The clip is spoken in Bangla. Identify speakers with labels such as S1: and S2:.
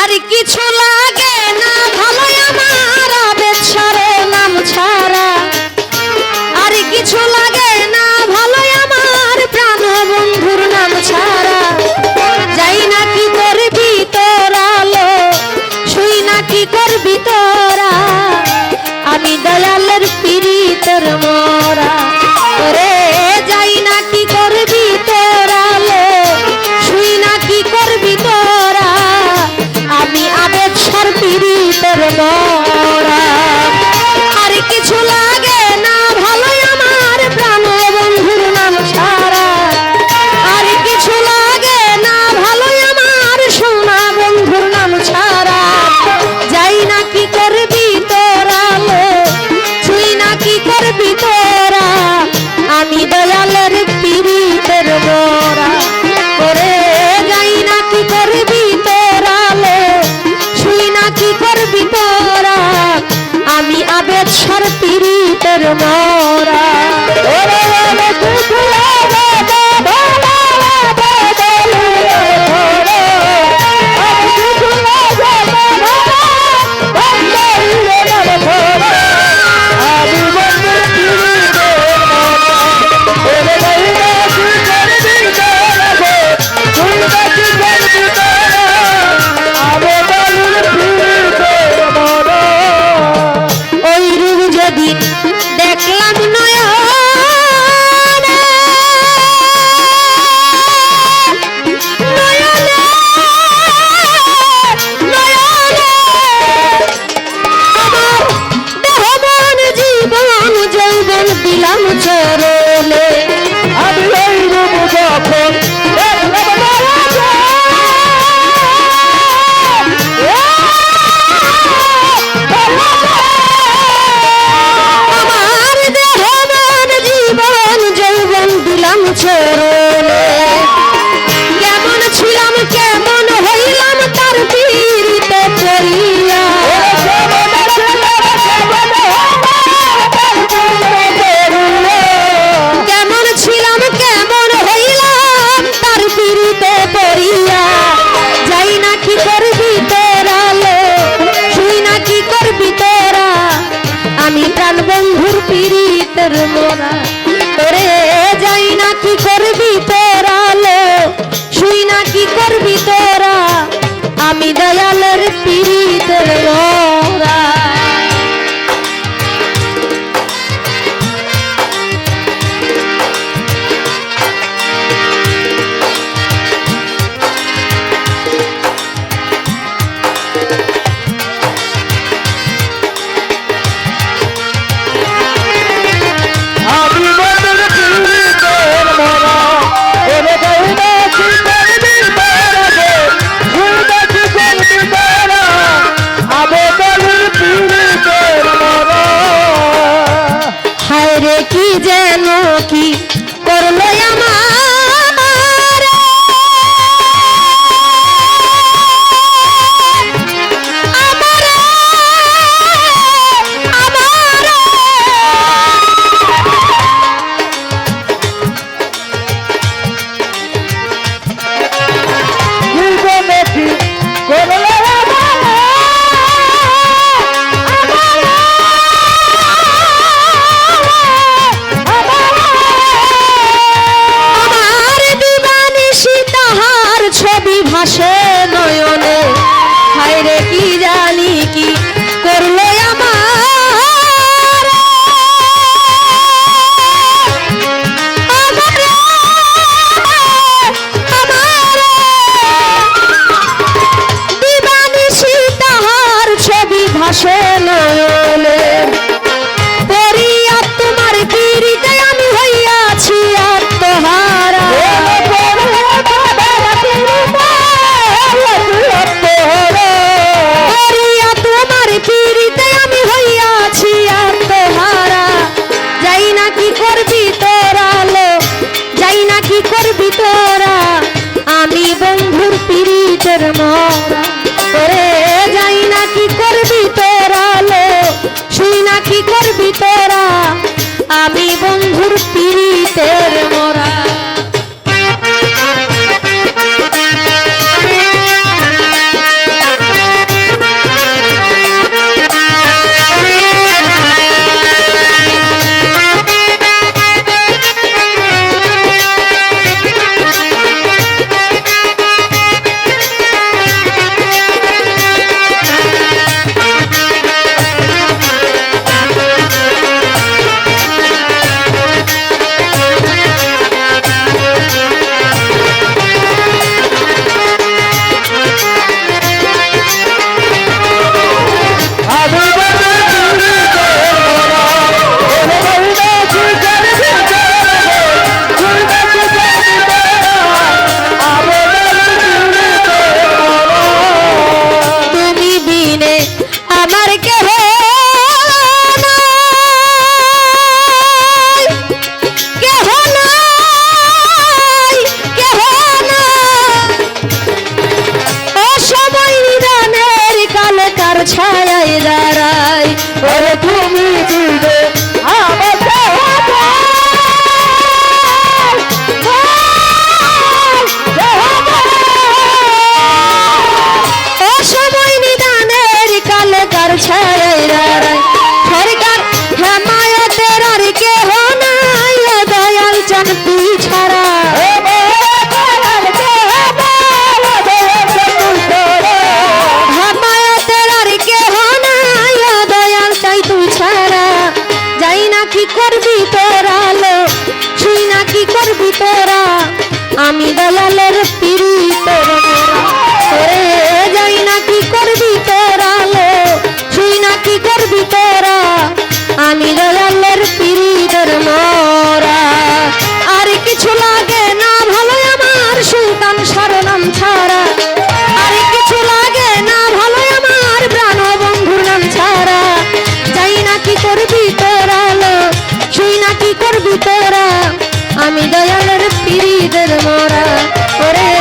S1: আর কিছু লাগে না ভালো আমার আবেদ নাম ছাড়া। মরা। চরণে কেমন ছিলাম কেমন হইলাম কেমন ছিলাম কেমন হইলাম তার পীড়িতে পড়িয়া যাই না কি করবি তোরা লো তুই না কি বন্ধুর পীড়িতের দয়ালের পীড়িতের
S2: কি
S1: যেন কি পিড়ি দরমারা ওরে